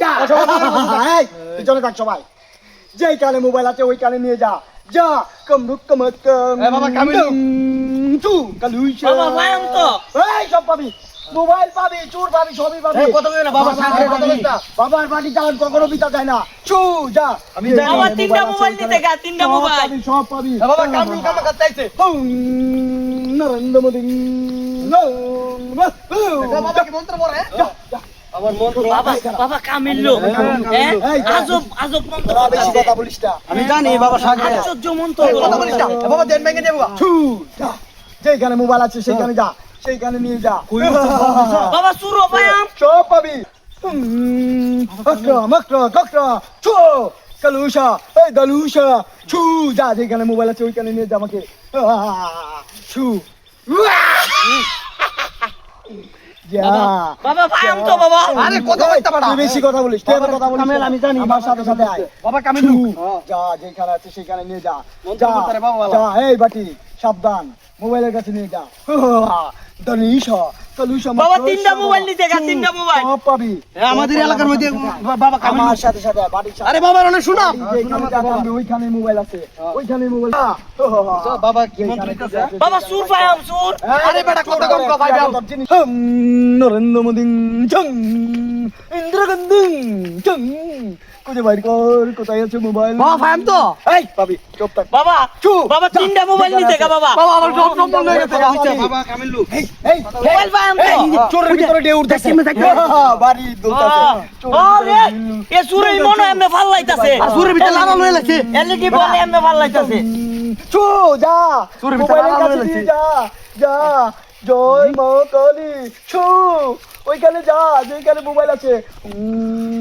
যা। এই পিছনে থাক সবাই। যেই কানে মোবাইল আছে ওই কানে নিয়ে যা। যা কম রুক কম কম বাবা, কামিল। চু কালুইছে বাবা, পায়াম তো। এই সব পাবি। মোবাইল পাবি চুর পাবি সবই পাবি। কত না, বাবা, সামনে কত না? বাবার বাড়ি যাওয়ার কখনো বিতা যায় না। চু যা। আমি যেই। বাবা, তিনটা মোবাইল কানে- গা, তিনটা মোবাইল। পাবি, সব পাবি। বাবা কামরুল কামা করতে আইছে। নরেন্দ্র মোদী। বাবা কি মন্ত্র পড়ে? আমার মন্ত্র বাবা বাবা কামিল লোক হ্যাঁ? আজব আজব মন্ত্র বেশি কথা বলিস না। আমি জানি বাবা সাগরে। আশ্চর্য মন্ত্র কথা বলিস না। বাবা দেন ভেঙে দেবো যেখানে মোবাইল আছে সেইখানে যা। সেইখানে নিয়ে যা। বাবা সুরো পায়াম সব পাবি। মকরা মকরা ককরা ছু কালুষা এই দালুষা ছু যা যেখানে মোবাইল আছে ওইখানে নিয়ে যা আমাকে। ছু। বাবা পায়াম তো বাবা। আরে কথা বলতে পারা বেশি কথা বলিস তুই কথা বলিস কামেল, আমি জানি, আমার সাথে সাথে আয়। বাবা কামিল যা যেখানে আছে সেখানে নিয়ে যা। যা। যা এই বাটি সাবধান। মোবাইলের কাছে নিয়ে যা। বাবা তিনটা মোবাইল নিতে গা তিনটা মোবাইল সব পাবি আমাদের এলাকার মধ্যে বাবা আমার সাথে সাথে বাড়ির সাথে। আরে বাবার অনেক শোনা যেখানে যা থাকবে ওইখানে মোবাইল আছে। ওইখানে মোবাইল বাবা কি সুর পায়াম সুর। আরে বেটা কত কম নরেন্দ্র মোদী চং ইন্দ্রগন্ধং চং। কোথায় বাইর? কর কোথায় আছে মোবাইল? বাবা ফাইম তো। এই পাবি চুপ থাক। বাবা চু বাবা তিনটা মোবাইল নিতে গা বাবা। বাবা আমার সব নম্বর লয়ে গেছে বাবা কামিল। লোক। এই এই মোবাইল পায়াম তো চোরের ভিতরে ডে উঠতেছে। বাড়ি দুলতেছে আরে এ সুরে মনে এমনি ভালো লাইতাছে। আর সুরের ভিতরে লালা লয়ে লাগছে এলইডি বলে এমনি ভালো লাইতাছে। চু যা চোরের ভিতরে মোবাইলের লাগানো কাছে যা যা জয় মা কালী ছু ওইখানে যা যেখানে মোবাইল আছে। উম,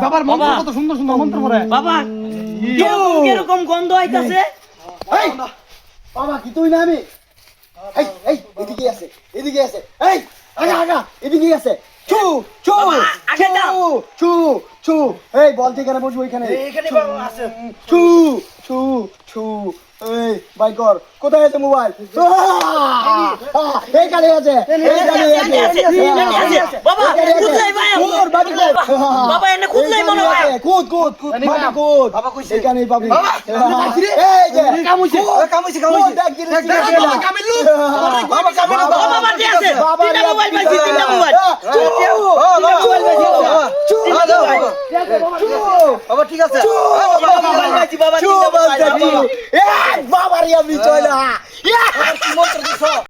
বাবার মন্ত্র কত সুন্দর সুন্দর মন্ত্র পড়ে বাবা কীরকম কীরকম গন্ধ আইতাছে বাবা কি তুই না আমি এই এই এদিকে আছে এদিকে আছে এই আগা আগা এদিকে আছে ছু ছু বাবা, আগে ছু, যাও। ছু ছু এই বল এখানে বসবো এখানে এখানে বাবা আছে ছু ছু ছু এই বাই কর কোথায় আছে মোবাইল এই এইখানে আছে এইখানে এখানে আছে, বাবা, কুদলাই ভাই, তোর বাড়ি কই? বাবা, এনে কুদলাই মনে হয়। কুদ কুদ কুদ মাটি কুদ বাবা কইছে। এখানেই পাবি বাবা, এই যে কাম হইছে, কুদ, কাম হইছে, কাম কুদ, হইছে। দেখ, গিরে, বাবা, কামিল বাবা, কামিল বাবা, বাড়ি আছে। বাবা, তিনটা মোবাইল পাইছি, তিনটা মোবাইল। চু, বাবা, তিনটা মোবাইল পাইছি, বাবা, চু, বাবা, বাবা, বাবা ঠিক আছে চু, তিনটা মোবাইল পাইছি, বাবা, চু, বাবা, বাবা। এই, বাবা রিয়া, আমি চলে। মন্ত্র দিছ